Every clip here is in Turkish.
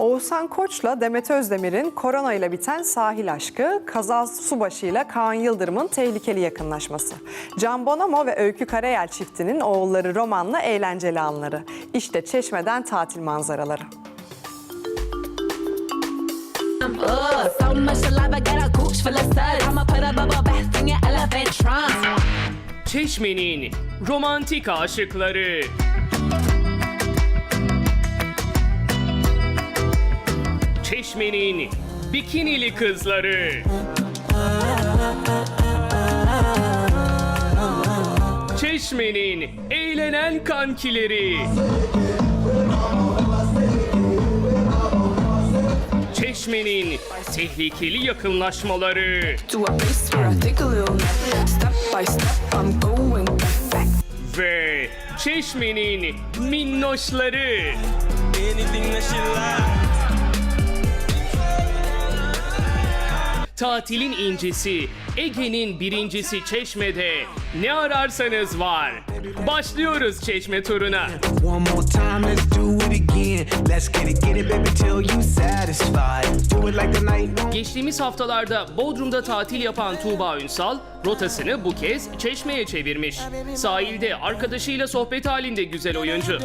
Oğuzhan Koç'la Demet Özdemir'in korona ile biten sahil aşkı, Kaza Subaşı ile Kaan Yıldırım'ın tehlikeli yakınlaşması. Can Bonomo ve Öykü Karayel çiftinin oğulları Roman'la eğlenceli anları. İşte Çeşme'den tatil manzaraları. Uh, so much Çeşme'nin bikinili kızları. Çeşme'nin eğlenen kankileri. Çeşme'nin tehlikeli yakınlaşmaları. ve Çeşme'nin minnoşları. anything that she like. Tatilin incisi, Ege'nin birincisi Çeşme'de. Ne ararsanız var. Başlıyoruz Çeşme turuna. One more time, let's do it again. Let's get it, get it, baby, till you satisfied. Do it like the night. Geçtiğimiz haftalarda Bodrum'da tatil yapan Tuğba Ünsal, rotasını bu kez Çeşme'ye çevirmiş. Sahilde arkadaşıyla sohbet halinde güzel oyuncu.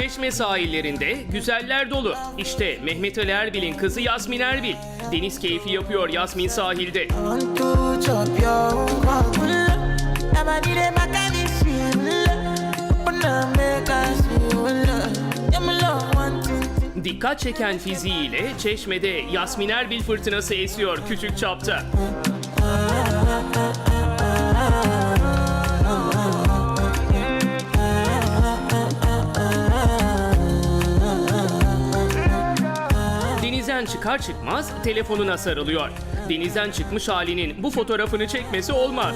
Çeşme sahillerinde güzeller dolu. İşte Mehmet Ali Erbil'in kızı Yasmin Erbil. Deniz keyfi yapıyor Yasmin sahilde. Dikkat çeken fiziğiyle Çeşme'de Yasmin Erbil fırtınası esiyor küçük çapta. Çıkar çıkmaz telefonuna sarılıyor. Denizden çıkmış halinin bu fotoğrafını çekmesi olmaz.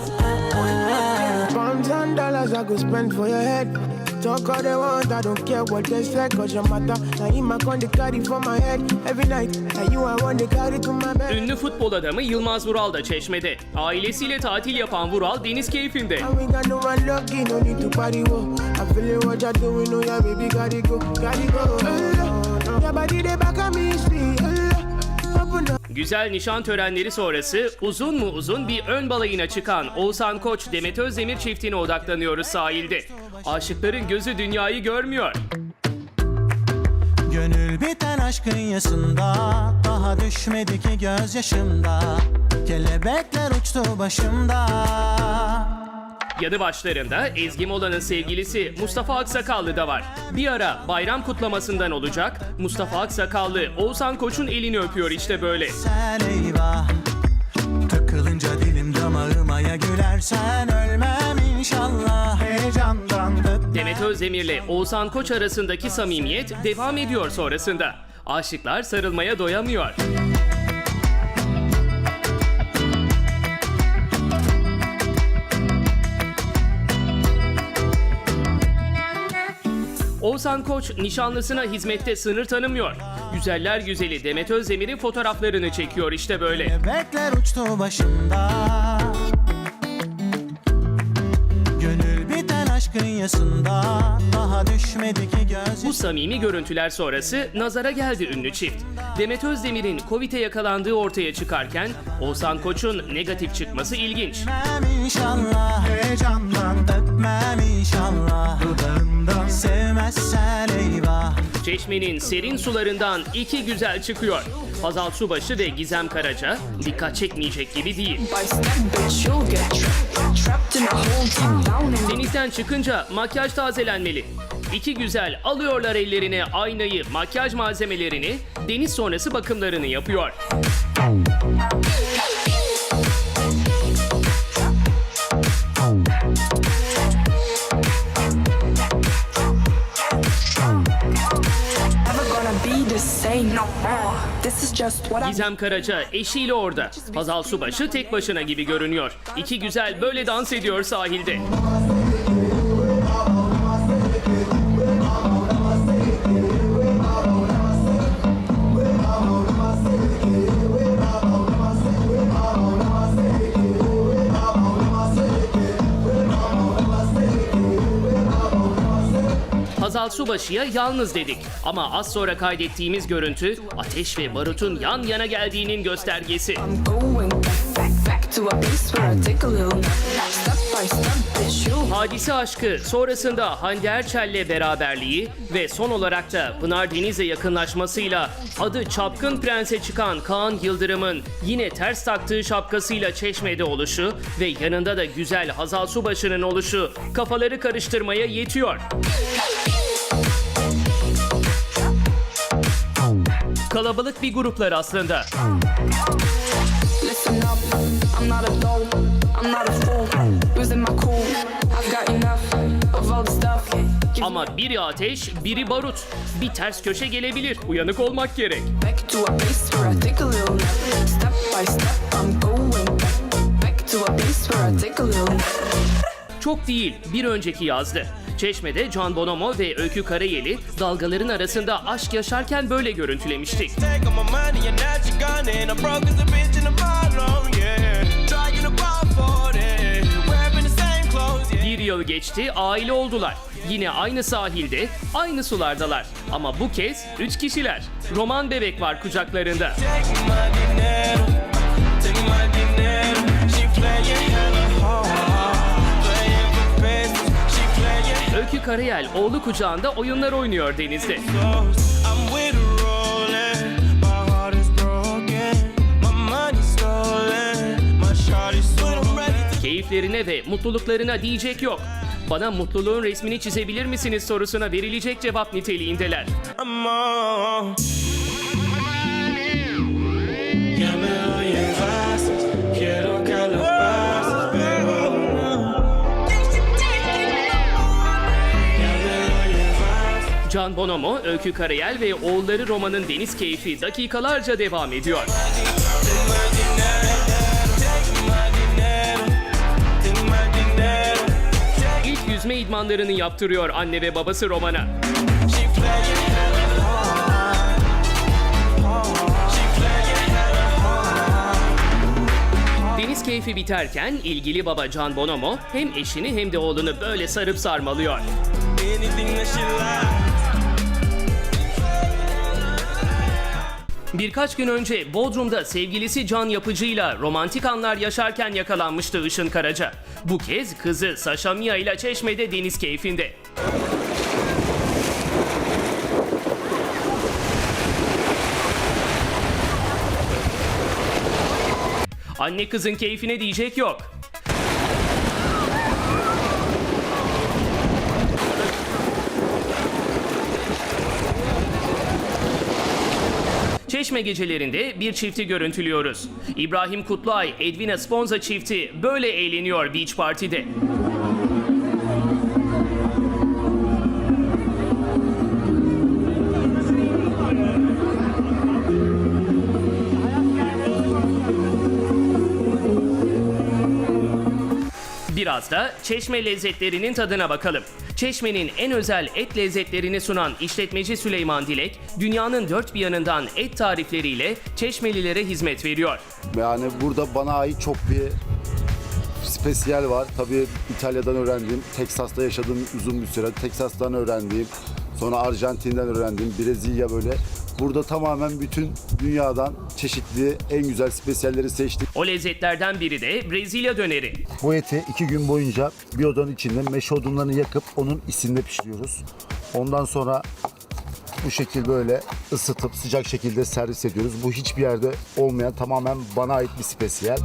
Talk all they want, I don't care what they say, cause your matter. Now in my con they carry for my head every night. And you I want to carry to my bed. Ünlü futbol adamı Yılmaz Vural da Çeşme'de. Ailesiyle tatil yapan Vural deniz keyfinde. Güzel nişan törenleri sonrası uzun mu uzun bir ön balayına çıkan Oğuzhan Koç Demet Özdemir çiftine odaklanıyoruz sahilde. Aşıkların gözü dünyayı görmüyor. Gönül biten aşkın yasında Daha düşmedi ki gözyaşımda Kelebekler uçtu başımda Yanı başlarında Ezgi Mola'nın sevgilisi Mustafa Aksakallı da var. Bir ara bayram kutlamasından olacak. Mustafa Aksakallı Oğuzhan Koç'un elini öpüyor işte böyle. Sen eyvah Takılınca dilim damağıma ya gülersen Ölmem inşallah heyecandan Demet Özdemir'le Oğuzhan Koç arasındaki samimiyet devam ediyor sonrasında. Aşıklar sarılmaya doyamıyor. Oğuzhan Koç nişanlısına hizmette sınır tanımıyor. Güzeller güzeli Demet Özdemir'in fotoğraflarını çekiyor işte böyle. Kelebekler uçtu başımda Gönül biten aşkın yasında Daha düşmedi ki göz Bu samimi görüntüler sonrası nazara geldi ünlü çift. Demet Özdemir'in Covid'e yakalandığı ortaya çıkarken Oğuzhan Koç'un negatif çıkması ilginç. Öpmem inşallah Heyecandan öpmem inşallah Sevmezsen eyvah Çeşmenin serin sularından iki güzel çıkıyor. Hazal Subaşı ve Gizem Karaca dikkat çekmeyecek gibi değil. Denizden çıkınca makyaj tazelenmeli. İki güzel alıyorlar ellerine aynayı, makyaj malzemelerini, deniz sonrası bakımlarını yapıyor. Gizem Karaca eşiyle orada. Hazal Subaşı tek başına gibi görünüyor. İki güzel böyle dans ediyor sahilde. Hazal Subaşı'ya yalnız dedik. Ama az sonra kaydettiğimiz görüntü ateş ve barutun yan yana geldiğinin göstergesi. Hadise aşkı, sonrasında Hande Erçel'le beraberliği ve son olarak da Pınar Deniz'le yakınlaşmasıyla adı Çapkın Prens'e çıkan Kaan Yıldırım'ın yine ters taktığı şapkasıyla çeşmede oluşu ve yanında da güzel Hazal Subaşı'nın oluşu kafaları karıştırmaya yetiyor. All the stuff. Give Ama biri ateş, biri barut. Bir ters köşe gelebilir. Uyanık olmak gerek. Çok değil, bir önceki yazdı. Çeşme'de Can Bonomo ve Öykü Karayeli dalgaların arasında aşk yaşarken böyle görüntülemiştik. Yeah. Bir yıl geçti, aile oldular. Yine aynı sahilde, aynı sulardalar. Ama bu kez üç kişiler. Roman bebek var kucaklarında. Karayel oğlu kucağında oyunlar oynuyor denizde. Keyiflerine ve mutluluklarına diyecek yok. Bana mutluluğun resmini çizebilir misiniz sorusuna verilecek cevap niteliğindeler. I'm Can Bonomo, Öykü Karayel ve oğulları Roma'nın deniz keyfi dakikalarca devam ediyor. İlk yüzme idmanlarını yaptırıyor anne ve babası Roman'a. Deniz keyfi biterken ilgili baba Can Bonomo hem eşini hem de oğlunu böyle sarıp sarmalıyor. Anything that she. Birkaç gün önce Bodrum'da sevgilisi Can Yapıcı'yla romantik anlar yaşarken yakalanmıştı Işın Karaca. Bu kez kızı Sasha Mia ile Çeşme'de deniz keyfinde. Anne kızın keyfine diyecek yok. Çeşme gecelerinde bir çifti görüntülüyoruz. İbrahim Kutluay, Edwina Sponza çifti böyle eğleniyor Beach Party'de. Biraz da Çeşme lezzetlerinin tadına bakalım. Çeşme'nin en özel et lezzetlerini sunan işletmeci Süleyman Dilek, dünyanın dört bir yanından et tarifleriyle Çeşmelilere hizmet veriyor. Yani burada bana ait çok bir spesiyel var. Tabii İtalya'dan öğrendiğim, Teksas'ta yaşadığım uzun bir süre. Teksas'tan öğrendiğim, sonra Arjantin'den öğrendiğim, Brezilya böyle. Burada tamamen bütün dünyadan çeşitli en güzel spesiyelleri seçtik. O lezzetlerden biri de Brezilya döneri. Bu eti iki gün boyunca bir odanın içinde meşe odunlarını yakıp onun isinde pişiriyoruz. Ondan sonra bu şekil böyle ısıtıp sıcak şekilde servis ediyoruz. Bu hiçbir yerde olmayan tamamen bana ait bir spesiyel.